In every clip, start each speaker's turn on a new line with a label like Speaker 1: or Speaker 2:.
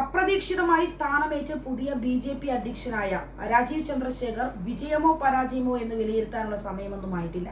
Speaker 1: അപ്രതീക്ഷിതമായി സ്ഥാനമേറ്റ് പുതിയ B J P അധ്യക്ഷനായ രാജീവ് ചന്ദ്രശേഖർ വിജയമോ പരാജയമോ എന്ന് വിലയിരുത്താനുള്ള സമയമൊന്നുമായിട്ടില്ല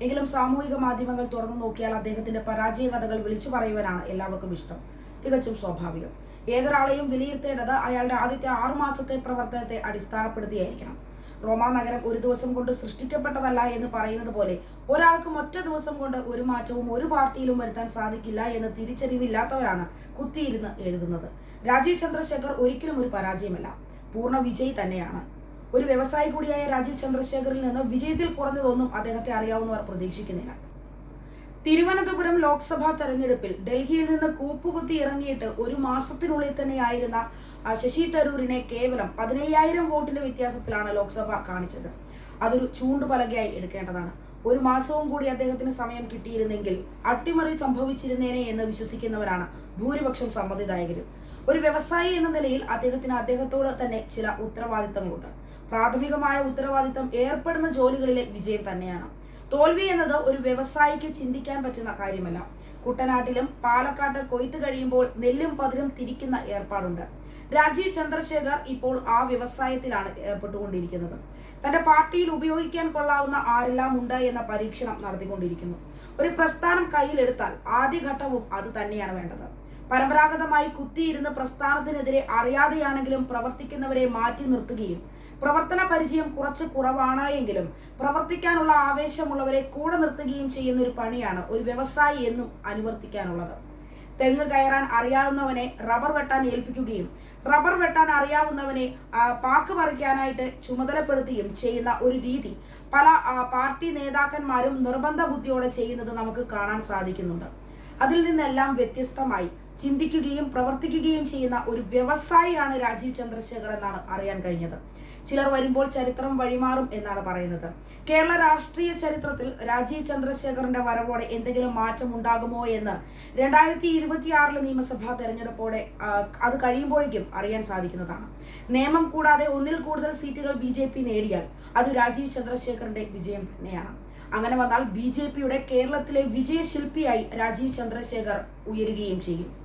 Speaker 1: എങ്കിലും സാമൂഹിക മാധ്യമങ്ങൾ തുറന്നു നോക്കിയാൽ അദ്ദേഹത്തിന്റെ പരാജയ കഥകൾ വിളിച്ചു പറയുവാനാണ് എല്ലാവർക്കും ഇഷ്ടം. തികച്ചും സ്വാഭാവികം. ഏതൊരാളെയും വിലയിരുത്തേണ്ടത് അയാളുടെ ആദ്യത്തെ ആറുമാസത്തെ പ്രവർത്തനത്തെ അടിസ്ഥാനപ്പെടുത്തിയായിരിക്കണം. റോമാ നഗരം ഒരു ദിവസം കൊണ്ട് സൃഷ്ടിക്കപ്പെട്ടതല്ല എന്ന് പറയുന്നത് പോലെ ഒരാൾക്കും ഒറ്റ ദിവസം കൊണ്ട് ഒരു മാറ്റവും ഒരു പാർട്ടിയിലും വരുത്താൻ സാധിക്കില്ല എന്ന് തിരിച്ചറിവില്ലാത്തവരാണ് കുത്തിയിരുന്ന് എഴുതുന്നത്. രാജീവ് ചന്ദ്രശേഖർ ഒരിക്കലും ഒരു പരാജയമല്ല. പൂർണ വിജയി തന്നെയാണ്. ഒരു വ്യവസായി കൂടിയായ രാജീവ് ചന്ദ്രശേഖറിൽ നിന്ന് വിജയത്തിൽ കുറഞ്ഞതൊന്നും അദ്ദേഹത്തെ അറിയാവുന്നവർ പ്രതീക്ഷിക്കുന്നില്ല. തിരുവനന്തപുരം ലോക്സഭാ തെരഞ്ഞെടുപ്പിൽ ഡൽഹിയിൽ നിന്ന് കൂപ്പുകുത്തി ഇറങ്ങിയിട്ട് ഒരു മാസത്തിനുള്ളിൽ തന്നെയായിരുന്ന ശശി തരൂരിനെ കേവലം പതിനയ്യായിരം വോട്ടിന്റെ വ്യത്യാസത്തിലാണ് ലോക്സഭ കാണിച്ചത്. അതൊരു ചൂണ്ടുപലകയായി എടുക്കേണ്ടതാണ്. ഒരു മാസവും കൂടി അദ്ദേഹത്തിന് സമയം കിട്ടിയിരുന്നെങ്കിൽ അട്ടിമറി സംഭവിച്ചിരുന്നേനെ എന്ന് വിശ്വസിക്കുന്നവരാണ് ഭൂരിപക്ഷം സമ്മതിദായകരും ഒരു വ്യവസായി എന്ന നിലയിൽ അദ്ദേഹത്തിന് അദ്ദേഹത്തോട് തന്നെ ചില ഉത്തരവാദിത്തങ്ങളുണ്ട്. പ്രാഥമികമായ ഉത്തരവാദിത്തം ഏർപ്പെടുന്ന ജോലികളിലെ വിജയം തന്നെയാണ്. തോൽവി എന്നത് ഒരു വ്യവസായിക്ക് ചിന്തിക്കാൻ പറ്റുന്ന കാര്യമല്ല. കുട്ടനാട്ടിലും പാലക്കാട്ട് കൊയ്ത്ത് കഴിയുമ്പോൾ നെല്ലും പതിരും തിരിക്കുന്ന ഏർപ്പാടുണ്ട്. രാജീവ് ചന്ദ്രശേഖർ ഇപ്പോൾ ആ വ്യവസായത്തിലാണ് ഏർപ്പെട്ടുകൊണ്ടിരിക്കുന്നത്. തന്റെ പാർട്ടിയിൽ ഉപയോഗിക്കാൻ കൊള്ളാവുന്ന ആരെല്ലാം ഉണ്ട് എന്ന പരീക്ഷണം നടത്തിക്കൊണ്ടിരിക്കുന്നു. ഒരു പ്രസ്ഥാനം കയ്യിലെടുത്താൽ ആദ്യഘട്ടവും അത് തന്നെയാണ് വേണ്ടത്. പരമ്പരാഗതമായി കുത്തിയിരുന്ന് പ്രസ്ഥാനത്തിനെതിരെ അറിയാതെയാണെങ്കിലും പ്രവർത്തിക്കുന്നവരെ മാറ്റി നിർത്തുകയും പ്രവർത്തന പരിചയം കുറച്ച് കുറവാണ് എങ്കിലും പ്രവർത്തിക്കാനുള്ള ആവേശമുള്ളവരെ കൂടെ നിർത്തുകയും ചെയ്യുന്ന ഒരു പണിയാണ് ഒരു വ്യവസായി എന്നും അനുവർത്തിക്കാനുള്ളത്. തെങ്ങ് കയറാൻ അറിയാവുന്നവനെ റബ്ബർ വെട്ടാൻ ഏൽപ്പിക്കുകയും റബ്ബർ വെട്ടാൻ അറിയാവുന്നവനെ പാക്ക് പറിക്കാനായിട്ട് ചുമതലപ്പെടുത്തുകയും ചെയ്യുന്ന ഒരു രീതി പല പാർട്ടി നേതാക്കന്മാരും നിർബന്ധ ബുദ്ധിയോടെ ചെയ്യുന്നത് നമുക്ക് കാണാൻ സാധിക്കുന്നുണ്ട്. അതിൽ നിന്നെല്ലാം വ്യത്യസ്തമായി ചിന്തിക്കുകയും പ്രവർത്തിക്കുകയും ചെയ്യുന്ന ഒരു വ്യവസായിയാണ് രാജീവ് ചന്ദ്രശേഖർ എന്നാണ് അറിയാൻ കഴിഞ്ഞത്. ചിലർ വരുമ്പോൾ ചരിത്രം വഴിമാറും എന്നാണ് പറയുന്നത്. കേരള രാഷ്ട്രീയ ചരിത്രത്തിൽ രാജീവ് ചന്ദ്രശേഖറിന്റെ വരവോടെ എന്തെങ്കിലും മാറ്റം ഉണ്ടാകുമോ എന്ന് രണ്ടായിരത്തി ഇരുപത്തിയാറിലെ നിയമസഭാ തെരഞ്ഞെടുപ്പോടെ അത് കഴിയുമ്പോഴേക്കും അറിയാൻ സാധിക്കുന്നതാണ്. നിയമം കൂടാതെ ഒന്നിൽ കൂടുതൽ സീറ്റുകൾ ബി ജെ പി നേടിയാൽ അത് രാജീവ് ചന്ദ്രശേഖറിന്റെ വിജയം തന്നെയാണ്. അങ്ങനെ വന്നാൽ ബി ജെ പിയുടെ കേരളത്തിലെ വിജയശില്പിയായി രാജീവ് ചന്ദ്രശേഖർ ഉയരുകയും ചെയ്യും.